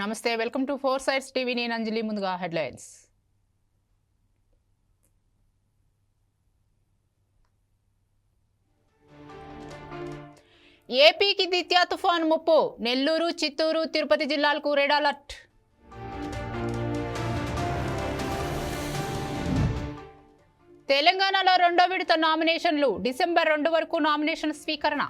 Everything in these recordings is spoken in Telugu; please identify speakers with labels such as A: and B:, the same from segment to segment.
A: నమస్తే welcome to four sides TV. నేను అంజలి ముందుగా హెడ్లైన్స్. ఏపీకి దిత్యా తుఫాన్ ముప్పు. నెల్లూరు చిత్తూరు తిరుపతి జిల్లాలకు రెడ్ అలర్ట్ తెలంగాణలో రెండో విడత నామినేషన్లు. డిసెంబర్ రెండు వరకు నామినేషన్ స్వీకరణ.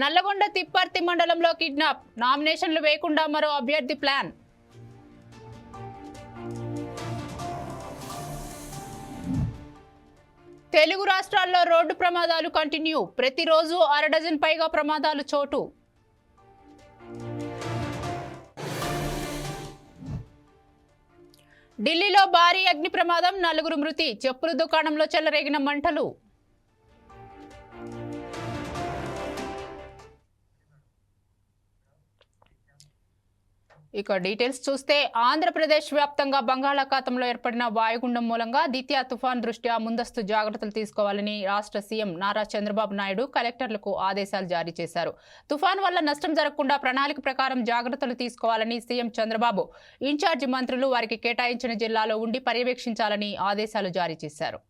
A: నల్లగొండ తిప్పర్తి మండలంలో కిడ్నాప్. నామినేషన్లు వేయకుండా మరో అభ్యర్థి ప్లాన్. తెలుగు రాష్ట్రాల్లో రోడ్డు ప్రమాదాలు కంటిన్యూ. ప్రతిరోజు అర డజన్ పైగా ప్రమాదాలు చోటు. ఢిల్లీలో భారీ అగ్ని ప్రమాదం నలుగురు మృతి. చెప్పుల దుకాణంలో చెలరేగిన మంటలు. ఇక డీటెయిల్స్ చూస్తే ఆంధ్రప్రదేశ్ వ్యాప్తంగా బంగాళాఖాతంలో ఏర్పడిన వాయుగుండం మూలంగా ద్వితీయ తుఫాన్ దృష్ట్యా ముందస్తు జాగ్రత్తలు తీసుకోవాలని రాష్ట్ర సీఎం నారా చంద్రబాబు నాయుడు కలెక్టర్లకు ఆదేశాలు జారీ చేశారు. తుఫాన్ వల్ల నష్టం జరగకుండా ప్రణాళిక ప్రకారం జాగ్రత్తలు తీసుకోవాలని సీఎం చంద్రబాబు ఇన్ఛార్జి మంత్రులు వారికి కేటాయించిన జిల్లాలో ఉండి పర్యవేక్షించాలని ఆదేశాలు జారీ చేశారు.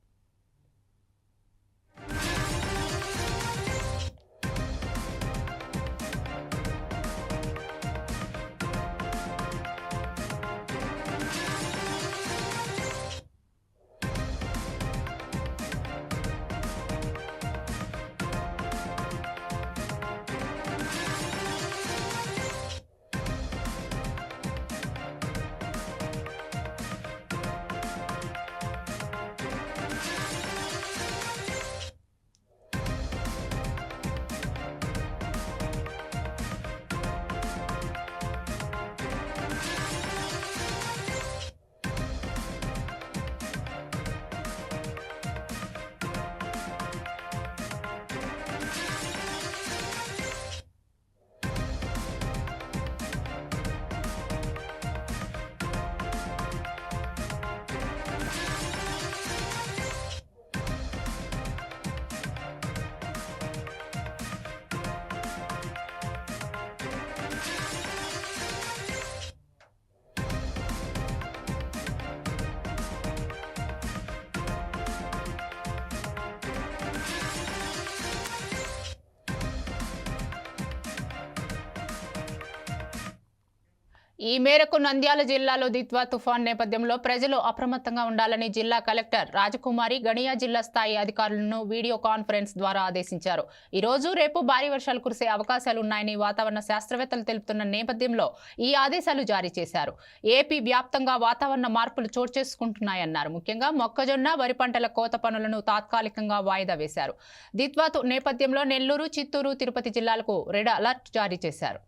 A: ఈ మేరకు నంద్యాల జిల్లాలో దిత్వా తుఫాన్ నేపథ్యంలో ప్రజలు అప్రమత్తంగా ఉండాలని జిల్లా కలెక్టర్ రాజకుమారి గణియా జిల్లా స్థాయి అధికారులను వీడియో కాన్ఫరెన్స్ ద్వారా ఆదేశించారు. ఈ రోజు రేపు భారీ వర్షాలు కురిసే అవకాశాలు ఉన్నాయని వాతావరణ శాస్త్రవేత్తలు తెలుపుతున్న నేపథ్యంలో ఈ ఆదేశాలు జారీ చేశారు. ఏపీ వ్యాప్తంగా వాతావరణ మార్పులు చోటు చేసుకుంటున్నాయన్నారు. ముఖ్యంగా మొక్కజొన్న వరి పంటల కోత పనులను తాత్కాలికంగా వాయిదా వేశారు. దిత్వాతు నేపథ్యంలో నెల్లూరు చిత్తూరు తిరుపతి జిల్లాలకు రెడ్ అలర్ట్ జారీ చేశారు.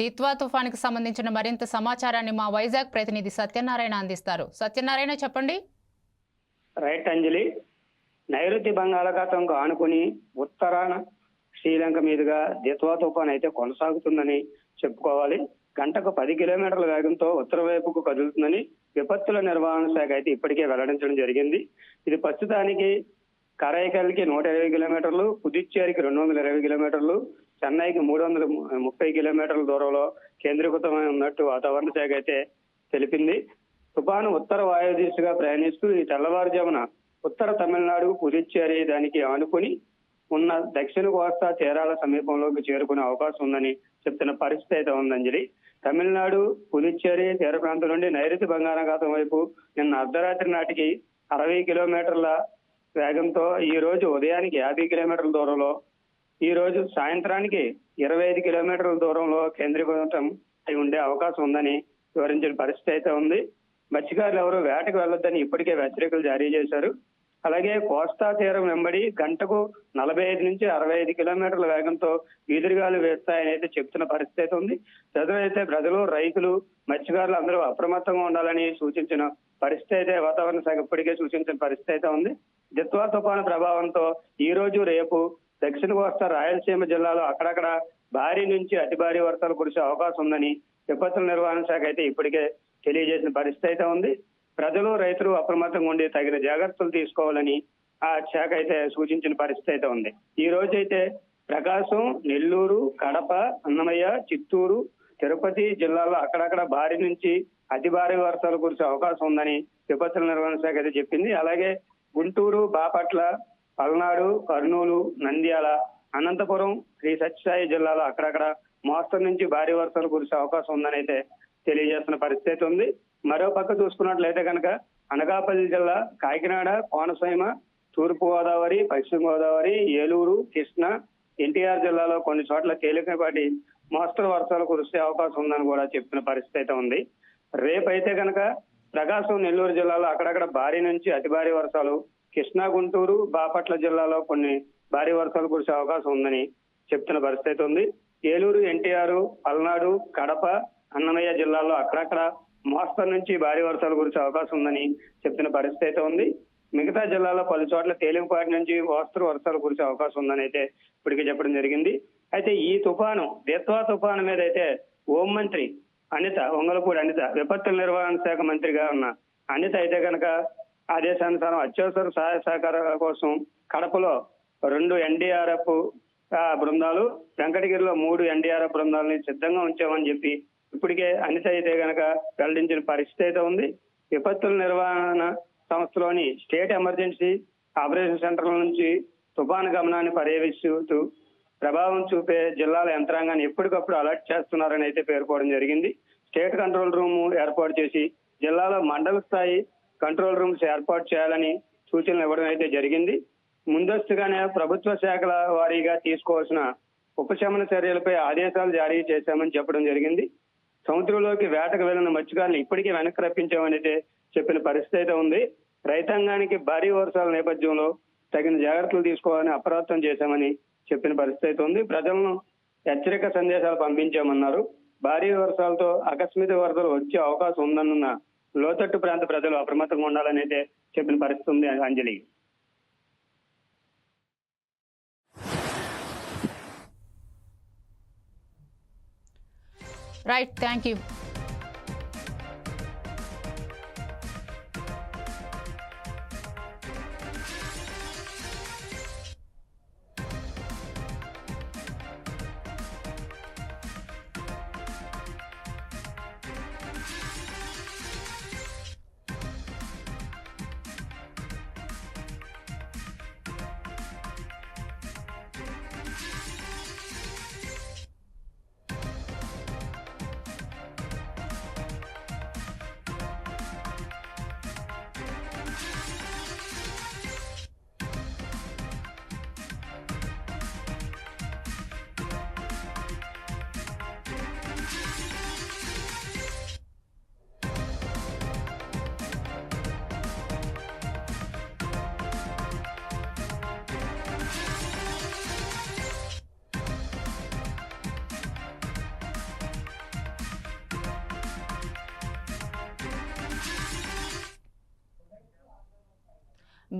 A: దిత్వా తుఫానికి సంబంధించిన మరింత సమాచారాన్ని మా వైజాగ్ ప్రతినిధి సత్యనారాయణ అందిస్తారు. సత్యనారాయణ చెప్పండి?
B: రైట్ అంజలి. నైరుతి బంగాళాఖాతంకు ఆనుకుని ఉత్తరాన శ్రీలంక మీదుగా దిత్వా తుఫాన్ అయితే కొనసాగుతుందని చెప్పుకోవాలి. గంటకు పది కిలోమీటర్ల వేగంతో ఉత్తర వైపుకు కదులుతుందని విపత్తుల నిర్వహణ శాఖ అయితే ఇప్పటికే వెల్లడించడం జరిగింది. ఇది ప్రస్తుతానికి కరైకల్కి నూట ఇరవై కిలోమీటర్లు పుదుచ్చేరికి రెండు వందల ఇరవై కిలోమీటర్లు చెన్నైకి మూడు వందల ముప్పై కిలోమీటర్ల దూరంలో కేంద్రీకృతమై ఉన్నట్టు వాతావరణ శాఖ అయితే తెలిపింది. తుఫాను ఉత్తర వాయు దిశగా ప్రయాణిస్తూ ఈ తెల్లవారుజామున ఉత్తర తమిళనాడు పుదుచ్చేరి దానికి ఆనుకుని ఉన్న దక్షిణ కోస్తా తీరాల సమీపంలోకి చేరుకునే అవకాశం ఉందని చెప్తున్న పరిస్థితి అయితే ఉందంజలి తమిళనాడు పుదుచ్చేరి తీర ప్రాంతం నుండి నైరుతి బంగాళాఖాతం వైపు నిన్న అర్ధరాత్రి నాటికి అరవై కిలోమీటర్ల వేగంతో ఈ రోజు ఉదయానికి యాభై కిలోమీటర్ల దూరంలో ఈ రోజు సాయంత్రానికి ఇరవై ఐదు కిలోమీటర్ల దూరంలో కేంద్రీకృతం అయి ఉండే అవకాశం ఉందని వివరించిన పరిస్థితి అయితే ఉంది. మత్స్యకారులు ఎవరు వేటకు వెళ్ళొద్దని ఇప్పటికే హెచ్చరికలు జారీ చేశారు. అలాగే కోస్తా తీరం వెంబడి గంటకు నలభై ఐదు నుంచి అరవై ఐదు కిలోమీటర్ల వేగంతో ఈదురుగాలు వేస్తాయని అయితే చెప్తున్న పరిస్థితి అయితే ఉంది. ప్రజలు అయితే ప్రజలు రైతులు మత్స్యకారులు అందరూ అప్రమత్తంగా ఉండాలని సూచించిన పరిస్థితి అయితే వాతావరణ శాఖ ఇప్పటికే సూచించిన పరిస్థితి అయితే ఉంది. దిత్వా తుఫాను ప్రభావంతో ఈ రోజు రేపు దక్షిణ కోస్తా రాయలసీమ జిల్లాలో అక్కడక్కడ భారీ నుంచి అతి భారీ వర్షాలు కురిసే అవకాశం ఉందని విపత్తుల నిర్వహణ శాఖ అయితే ఇప్పటికే తెలియజేసిన పరిస్థితి అయితే ఉంది. ప్రజలు రైతులు అప్రమత్తంగా ఉండి తగిన జాగ్రత్తలు తీసుకోవాలని ఆ శాఖ అయితే సూచించిన పరిస్థితి అయితే ఉంది. ఈ రోజు అయితే ప్రకాశం నెల్లూరు కడప అన్నమయ్య చిత్తూరు తిరుపతి జిల్లాలో అక్కడక్కడ భారీ నుంచి అతి భారీ వర్షాలు కురిసే అవకాశం ఉందని విపత్తుల నిర్వహణ శాఖ అయితే చెప్పింది. అలాగే గుంటూరు బాపట్ల పల్నాడు కర్నూలు నంద్యాల అనంతపురం శ్రీ సత్యసాయి జిల్లాలో అక్కడక్కడ మోస్తరు నుంచి భారీ వర్షాలు కురిసే అవకాశం ఉందని అయితే తెలియజేస్తున్న పరిస్థితి అయితే ఉంది. మరో పక్క చూసుకున్నట్లయితే కనుక అనకాపల్లి జిల్లా కాకినాడ కోనసీమ తూర్పు గోదావరి పశ్చిమ గోదావరి ఏలూరు కృష్ణా ఎన్టీఆర్ జిల్లాలో కొన్ని చోట్ల తేలికపాటి మోస్తరు వర్షాలు కురిసే అవకాశం ఉందని కూడా చెప్తున్న పరిస్థితి అయితే ఉంది. రేపైతే కనుక ప్రకాశం నెల్లూరు జిల్లాలో అక్కడక్కడ భారీ నుంచి అతి భారీ వర్షాలు కృష్ణా గుంటూరు బాపట్ల జిల్లాలో కొన్ని భారీ వర్షాలు కురిసే అవకాశం ఉందని చెప్తున్న పరిస్థితి అయితే ఉంది. ఏలూరు ఎన్టీఆర్ పల్నాడు కడప అన్నమయ్య జిల్లాల్లో అక్కడక్కడ మోస్తరు నుంచి భారీ వర్షాలు కురిసే అవకాశం ఉందని చెప్తున్న పరిస్థితి అయితే ఉంది. మిగతా జిల్లాలో పలు చోట్ల తేలికపాటి నుంచి మోస్తరు వర్షాలు కురిసే అవకాశం ఉందని అయితే ఇప్పటికే చెప్పడం జరిగింది. అయితే ఈ తుఫాను దిత్వా తుఫాను మీద అయితే హోం మంత్రి అనిత ఒంగలపూడి అనిత విపత్తుల నిర్వహణ శాఖ మంత్రిగా ఉన్న అనిత అయితే కనుక ఆదేశానుసారం అత్యవసర సహాయ సహకారాల కోసం కడపలో రెండు ఎన్డీఆర్ఎఫ్ బృందాలు వెంకటగిరిలో మూడు ఎన్డీఆర్ఎఫ్ బృందాలని సిద్ధంగా ఉంచామని చెప్పి ఇప్పటికే అనిత అయితే గనక వెల్లడించిన పరిస్థితి అయితే ఉంది. విపత్తుల నిర్వహణ సంస్థలోని స్టేట్ ఎమర్జెన్సీ ఆపరేషన్ సెంటర్ల నుంచి తుఫాను గమనాన్ని పర్యవేక్షిస్తూ ప్రభావం చూపే జిల్లాల యంత్రాంగాన్ని ఎప్పటికప్పుడు అలర్ట్ చేస్తున్నారని అయితే పేర్కోవడం జరిగింది. స్టేట్ కంట్రోల్ రూమ్ ఏర్పాటు చేసి జిల్లాలో మండల స్థాయి కంట్రోల్ రూమ్స్ ఏర్పాటు చేయాలని సూచనలు ఇవ్వడం అయితే జరిగింది. ముందస్తుగానే ప్రభుత్వ శాఖల వారీగా తీసుకోవాల్సిన ఉపశమన చర్యలపై ఆదేశాలు జారీ చేశామని చెప్పడం జరిగింది. సముద్రంలోకి వేటకు వెళ్ళిన మత్స్యకారులను ఇప్పటికే వెనక్కి రప్పించామని అయితే చెప్పిన పరిస్థితి అయితే ఉంది. రైతాంగానికి భారీ వర్షాల నేపథ్యంలో తగిన జాగ్రత్తలు తీసుకోవాలని అప్రమత్తం చేశామని చెప్పిన పరిస్థితి అయితే ఉంది. ప్రజలను హెచ్చరిక సందేశాలు పంపించామన్నారు. భారీ వర్షాలతో ఆకస్మిక వరదలు వచ్చే అవకాశం ఉందన్న లోతట్టు ప్రాంత ప్రజలు అప్రమత్తంగా ఉండాలని అయితే చెప్పిన పరిస్థితి ఉంది Anjali.
A: Right thank you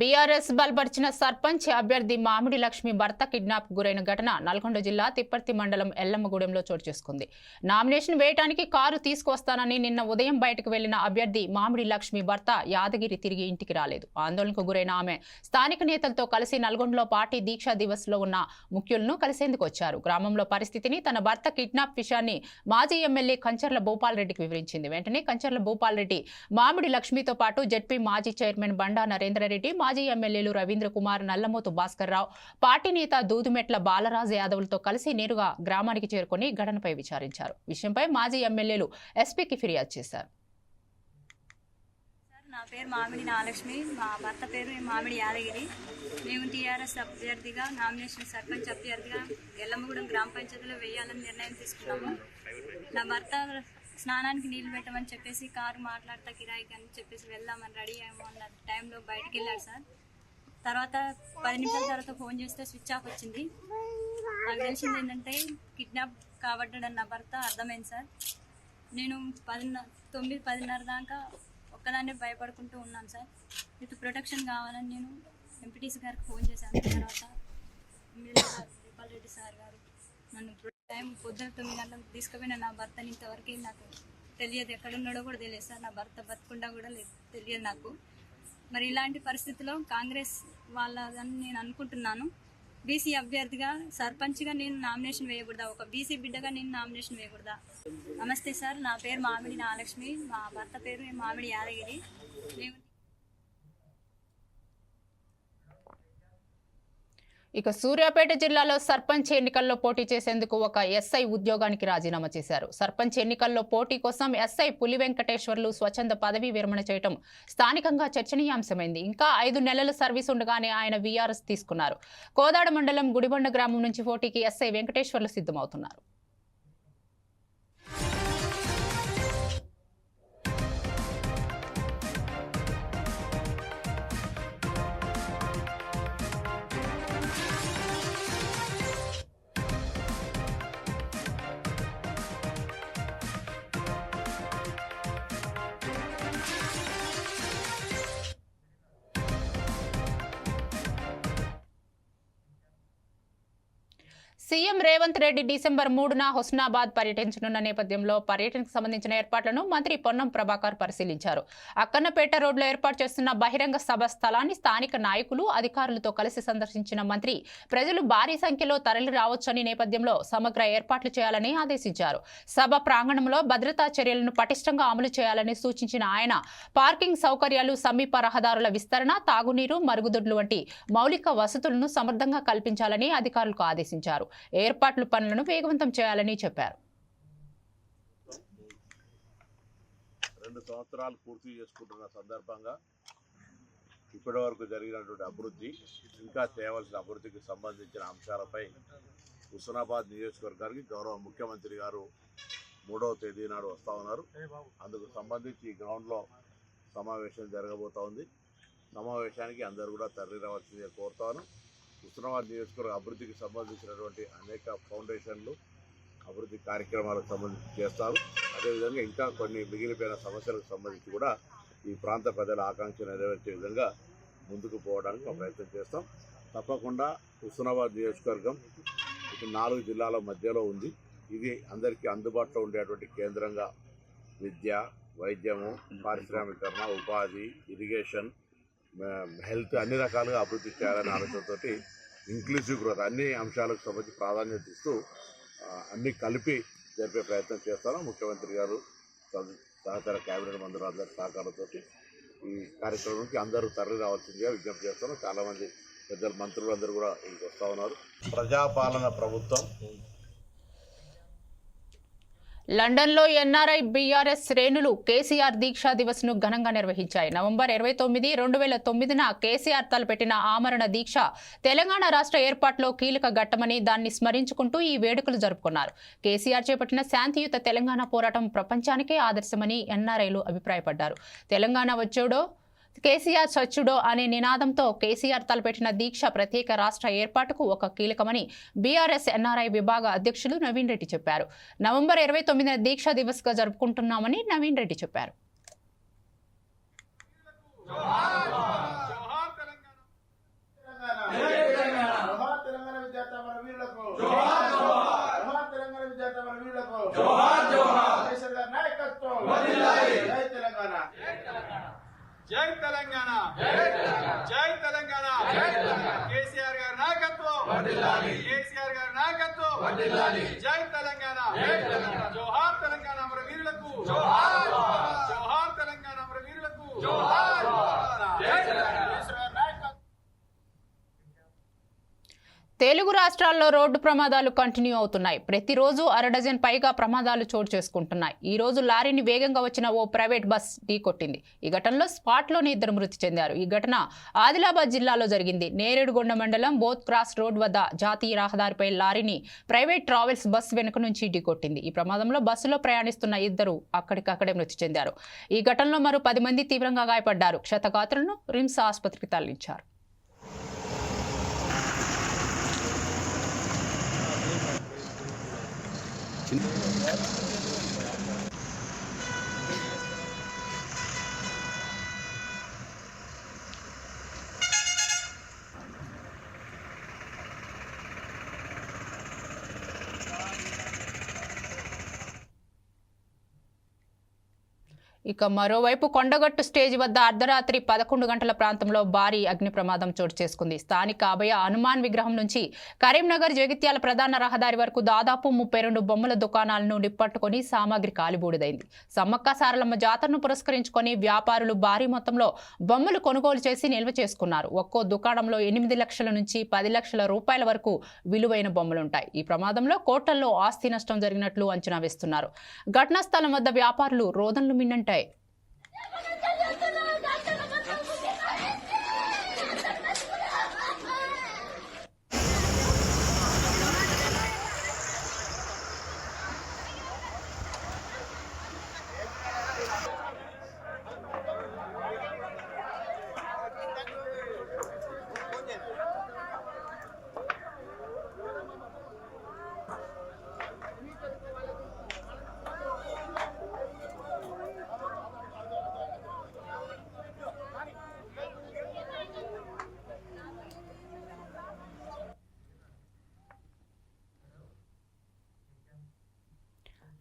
A: BRS బలపరిచిన సర్పంచ్ అభ్యర్థి మామిడి లక్ష్మి భర్త కిడ్నాప్ గురైన ఘటన నల్గొండ జిల్లా తిప్పర్తి మండలం ఎల్లమ్మగూడెంలో చోటు చేసుకుంది. నామినేషన్ వేయటానికి కారు తీసుకొస్తానని నిన్న ఉదయం బయటకు వెళ్ళిన అభ్యర్థి మామిడి లక్ష్మి భర్త యాదగిరి తిరిగి ఇంటికి రాలేదు. ఆందోళనకు గురైన ఆమె స్థానిక నేతలతో కలిసి నల్గొండలో పార్టీ దీక్షా దివస్లో ఉన్న ముఖ్యులను కలిసేందుకు వచ్చారు. గ్రామంలో పరిస్థితిని తన భర్త కిడ్నాప్ విషయాన్ని మాజీ ఎమ్మెల్యే కంచర్ల భూపాల్ రెడ్డికి వివరించింది. వెంటనే కంచర్ల భూపాల్ రెడ్డి మామిడి లక్ష్మితో పాటు జడ్పీ మాజీ చైర్మన్ బండా నరేంద్రరెడ్డి మాజీ ఎమ్మెల్యేలు రవీంద్ర కుమార్ నల్లమోతు భాస్కర్ రావు పార్టీ నేత దూదుమెట్ల బాలరాజు యాదవ్లతో కలిసి నేరుగా గ్రామానికి చేరుకుని ఘటనపై విచారించారు. విషయంపై మాజీ ఎమ్మెల్యేలు ఎస్పీకి ఫిర్యాదు చేశారు.
C: నా పేరు మామిడి నాగలక్ష్మి మా భర్త పేరు మామిడి యాదగిరి. మేము టీఆర్ఎస్ అభ్యర్థిగా నామినేషన్ సర్పంచ్ అభ్యర్థిగా ఎల్లమ్మగూడెం గ్రామ పంచాయతీలో వేయాలని నిర్ణయం తీసుకున్నాము. నా భర్త స్నానానికి నీళ్ళు పెట్టమని చెప్పేసి కారు మాట్లాడతా కిరాయికి అని చెప్పేసి వెళ్దామని రెడీ అయ్యాము అన్న టైంలో బయటకు వెళ్ళాడు సార్. తర్వాత పది నిమిషాల తర్వాత ఫోన్ చేస్తే స్విచ్ ఆఫ్ వచ్చింది. నాకు తెలిసింది ఏంటంటే కిడ్నాప్ కాబడ్డాడని నా భర్త అర్థమైంది సార్. నేను పదిన్నర తొమ్మిది పదిన్నర దాకా ఒక్కదాన్నే భయపడుకుంటూ ఉన్నాను సార్. విత్ ప్రొటెక్షన్ కావాలని నేను ఎంపీటీసీ గారికి ఫోన్ చేశాను. తర్వాత ఎమ్మెల్యే గారు రెడ్డి సార్ గారు నన్ను టైం పొద్దున తొమ్మిది గంటలకు తీసుకుపోయిన నా భర్తని ఇంతవరకు నాకు తెలియదు. ఎక్కడున్నాడో కూడా తెలియదు సార్. నా భర్త బతకుండా కూడా తెలియదు నాకు. మరి ఇలాంటి పరిస్థితిలో కాంగ్రెస్ వాళ్ళని నేను అనుకుంటున్నాను. బీసీ అభ్యర్థిగా సర్పంచ్గా నేను నామినేషన్ వేయకూడదా? ఒక బీసీ బిడ్డగా నేను నామినేషన్ వేయకూడదా? నమస్తే సార్. నా పేరు మామిడి నాగలక్ష్మి మా భర్త పేరు మామిడి యాదగిరి. మేము
A: ఇక సూర్యాపేట జిల్లాలో సర్పంచ్ ఎన్నికల్లో పోటీ చేసేందుకు ఒక ఎస్ఐ ఉద్యోగానికి రాజీనామా చేశారు. సర్పంచ్ ఎన్నికల్లో పోటీ కోసం ఎస్ఐ పులి వెంకటేశ్వర్లు స్వచ్ఛంద పదవీ విరమణ చేయడం స్థానికంగా చర్చనీయాంశమైంది. ఇంకా ఐదు నెలల సర్వీస్ ఉండగానే ఆయన వీఆర్ఎస్ తీసుకున్నారు. కోదాడ మండలం గుడిబండ గ్రామం నుంచి పోటీకి ఎస్ఐ వెంకటేశ్వర్లు సిద్ధమవుతున్నారు. సీఎం రేవంత్ రెడ్డి డిసెంబర్ మూడున హుస్నాబాద్ పర్యటించనున్న నేపథ్యంలో పర్యటనకు సంబంధించిన ఏర్పాట్లను మంత్రి పొన్నం ప్రభాకర్ పరిశీలించారు. అక్కన్నపేట రోడ్లో ఏర్పాటు చేస్తున్న బహిరంగ సభ స్థలాన్ని స్థానిక నాయకులు అధికారులతో కలిసి సందర్శించిన మంత్రి ప్రజలు భారీ సంఖ్యలో తరలి రావచ్చని నేపథ్యంలో సమగ్ర ఏర్పాట్లు చేయాలని ఆదేశించారు. సభ ప్రాంగణంలో భద్రతా చర్యలను పటిష్టంగా అమలు చేయాలని సూచించిన ఆయన పార్కింగ్ సౌకర్యాలు సమీప రహదారుల విస్తరణ తాగునీరు మరుగుదొడ్లు వంటి మౌలిక వసతులను సమర్థంగా కల్పించాలని అధికారులకు ఆదేశించారు. ఏర్పాట్లు పనులను వేగవంతం చేయాలని చెప్పారు.
D: రెండు సంవత్సరాలు పూర్తి చేసుకుంటున్న సందర్భంగా ఇప్పటి వరకు జరిగినటువంటి అభివృద్ధి ఇంకా చేయవలసిన అభివృద్ధికి సంబంధించిన అంశాలపై హుస్నాబాద్ నియోజకవర్గానికి గౌరవ ముఖ్యమంత్రి గారు మూడవ తేదీ నాడు వస్తూ ఉన్నారు. అందుకు సంబంధించి ఈ గ్రౌండ్లో సమావేశం జరగబోతోంది సమావేశానికి అందరూ కూడా తరలిరవలసిందే కోరుతాను. హుస్నాబాద్ నియోజకవర్గ అభివృద్ధికి సంబంధించినటువంటి అనేక ఫౌండేషన్లు అభివృద్ధి కార్యక్రమాలకు సంబంధించి చేస్తారు. అదేవిధంగా ఇంకా కొన్ని మిగిలిపోయిన సమస్యలకు సంబంధించి కూడా ఈ ప్రాంత ప్రజల ఆకాంక్ష నెరవేర్చే విధంగా ముందుకు పోవడానికి ప్రయత్నం చేస్తాం. తప్పకుండా హుస్నాబాద్ నియోజకవర్గం ఇటు నాలుగు జిల్లాల మధ్యలో ఉంది. ఇది అందరికీ అందుబాటులో ఉండేటువంటి కేంద్రంగా విద్య వైద్యము పారిశ్రామికరణ ఉపాధి ఇరిగేషన్ హెల్త్ అన్ని రకాలుగా అభివృద్ధి చేయాలనే ఆలోచనతో ఇంక్లూజివ్ గ్రోత్ అన్ని అంశాలకు సంబంధించి ప్రాధాన్యత ఇస్తూ అన్నీ అన్ని కలిపి జరిపే ప్రయత్నం చేస్తాను. ముఖ్యమంత్రి గారు సహ- కేబినెట్ మంత్రులు అందరి సహకారంతో ఈ కార్యక్రమానికి అందరూ తరలి రావాల్సిందిగా విజ్ఞప్తి చేస్తాను చాలామంది పెద్దలు మంత్రులు అందరూ కూడా ఇక్కడికి వస్తూ ఉన్నారు. ప్రజాపాలన ప్రభుత్వం
A: లండన్లో ఎన్ఆర్ఐ బీఆర్ఎస్ శ్రేణులు కేసీఆర్ దీక్షా దివస్ను ఘనంగా నిర్వహించాయి. నవంబర్ ఇరవై తొమ్మిది రెండు వేల తొమ్మిదిన కేసీఆర్ తలపెట్టిన ఆమరణ దీక్ష తెలంగాణ రాష్ట్ర ఏర్పాటులో కీలక ఘట్టమని దాన్ని స్మరించుకుంటూ ఈ వేడుకలు జరుపుకున్నారు. కేసీఆర్ చేపట్టిన శాంతియుత తెలంగాణ పోరాటం ప్రపంచానికే ఆదర్శమని ఎన్ఆర్ఐలు అభిప్రాయపడ్డారు. తెలంగాణ వచ్చేడో కేసీఆర్ సచ్చుడో అనే నినాదంతో కేసీఆర్ తలపెట్టిన దీక్ష ప్రత్యేక రాష్ట్ర ఏర్పాటుకు ఒక కీలకమని బీఆర్ఎస్ ఎన్ఆర్ఐ విభాగ అధ్యక్షులు నవీన్ రెడ్డి చెప్పారు. నవంబర్ ఇరవై తొమ్మిదిన దీక్షా దివస్గా జరుపుకుంటున్నామని నవీన్ రెడ్డి చెప్పారు.
E: జోహార్ జై తెలంగాణ.
F: జై తెలంగాణ. కేసీఆర్ గారి నాయకత్వం. కేసీఆర్ గారి నాయకత్వం. జై తెలంగాణ. జోహార్ తెలంగాణ అమర వీరులకు జోహార్. తెలంగాణ అమర వీరులకు జై తెలంగాణ
E: కేసీఆర్ గారి నాయకత్వం
A: తెలుగు రాష్ట్రాల్లో రోడ్డు ప్రమాదాలు కంటిన్యూ అవుతున్నాయి. ప్రతిరోజు అర డజన్ పైగా ప్రమాదాలు చోటు చేసుకుంటున్నాయి. ఈ రోజు లారీని వేగంగా వచ్చిన ఓ ప్రైవేట్ బస్ ఢీకొట్టింది ఈ ఘటనలో స్పాట్లోనే ఇద్దరు మృతి చెందారు. ఈ ఘటన ఆదిలాబాద్ జిల్లాలో జరిగింది. నేరేడుగొండ మండలం బోత్ క్రాస్ రోడ్ వద్ద జాతీయ రహదారిపై లారీని ప్రైవేట్ ట్రావెల్స్ బస్ వెనుక నుంచి ఢీకొట్టింది ఈ ప్రమాదంలో బస్సులో ప్రయాణిస్తున్న ఇద్దరు అక్కడికక్కడే మృతి చెందారు. ఈ ఘటనలో మరో పది మంది తీవ్రంగా గాయపడ్డారు. క్షతగాత్రులను రిమ్స్ ఆసుపత్రికి తరలించారు. Thank you. ఇక మరోవైపు కొండగట్టు స్టేజ్ వద్ద అర్ధరాత్రి పదకొండు గంటల ప్రాంతంలో భారీ అగ్ని ప్రమాదం చోటు చేసుకుంది. స్థానిక అభయ హనుమాన్ విగ్రహం నుంచి కరీంనగర్ జగిత్యాల ప్రధాన రహదారి వరకు దాదాపు ముప్పై రెండు బొమ్మల దుకాణాలను నిప్పట్టుకొని సామాగ్రి కాలిబూడిదైంది. సమ్మక్క సారలమ్మ జాతరను పురస్కరించుకొని వ్యాపారులు భారీ మొత్తంలో బొమ్మలు కొనుగోలు చేసి నిల్వ చేసుకున్నారు. ఒక్కో దుకాణంలో ఎనిమిది లక్షల నుంచి పది లక్షల రూపాయల వరకు విలువైన బొమ్మలుంటాయి. ఈ ప్రమాదంలో కోట్లల్లో ఆస్తి నష్టం జరిగినట్లు అంచనా వేస్తున్నారు. ఘటనా స్థలం వద్ద వ్యాపారులు రోదనలు మిన్నంటాయి. Oh, my God.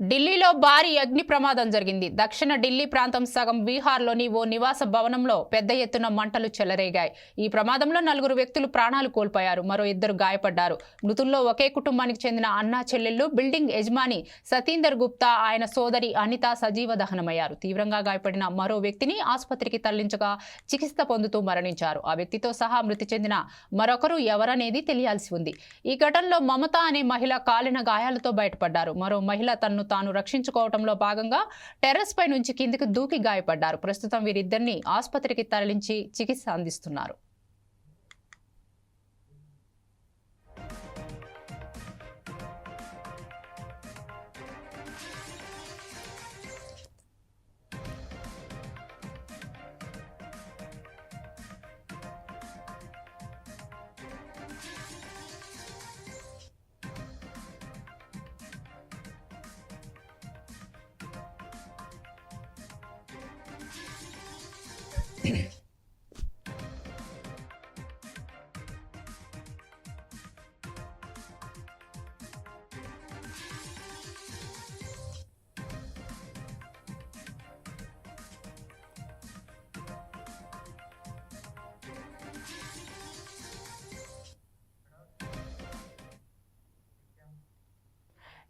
A: ఢిల్లీలో భారీ అగ్ని ప్రమాదం జరిగింది. దక్షిణ ఢిల్లీ ప్రాంతం సగం బీహార్లోని ఓ నివాస భవనంలో పెద్ద ఎత్తున మంటలు చెలరేగాయి. ఈ ప్రమాదంలో నలుగురు వ్యక్తులు ప్రాణాలు కోల్పోయారు. మరో ఇద్దరు గాయపడ్డారు. మృతుల్లో ఒకే కుటుంబానికి చెందిన అన్నా చెల్లెళ్ళు బిల్డింగ్ యజమాని సతీందర్ గుప్తా ఆయన సోదరి అనిత సజీవ దహనమయ్యారు. తీవ్రంగా గాయపడిన మరో వ్యక్తిని ఆసుపత్రికి తరలించగా చికిత్స పొందుతూ మరణించారు. ఆ వ్యక్తితో సహా మృతి చెందిన మరొకరు ఎవరనేది తెలియాల్సి ఉంది. ఈ ఘటనలో మమత అనే మహిళ కాలిన గాయాలతో బయటపడ్డారు. మరో మహిళ తన్ను తాను రక్షించుకోవడంలో భాగంగా టెర్రస్ పై నుంచి కిందికి దూకి గాయపడ్డారు. ప్రస్తుతం వీరిద్దరిని ఆసుపత్రికి తరలించి చికిత్స అందిస్తున్నారు.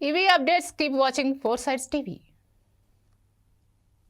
A: ఇవి updates keep watching four sides TV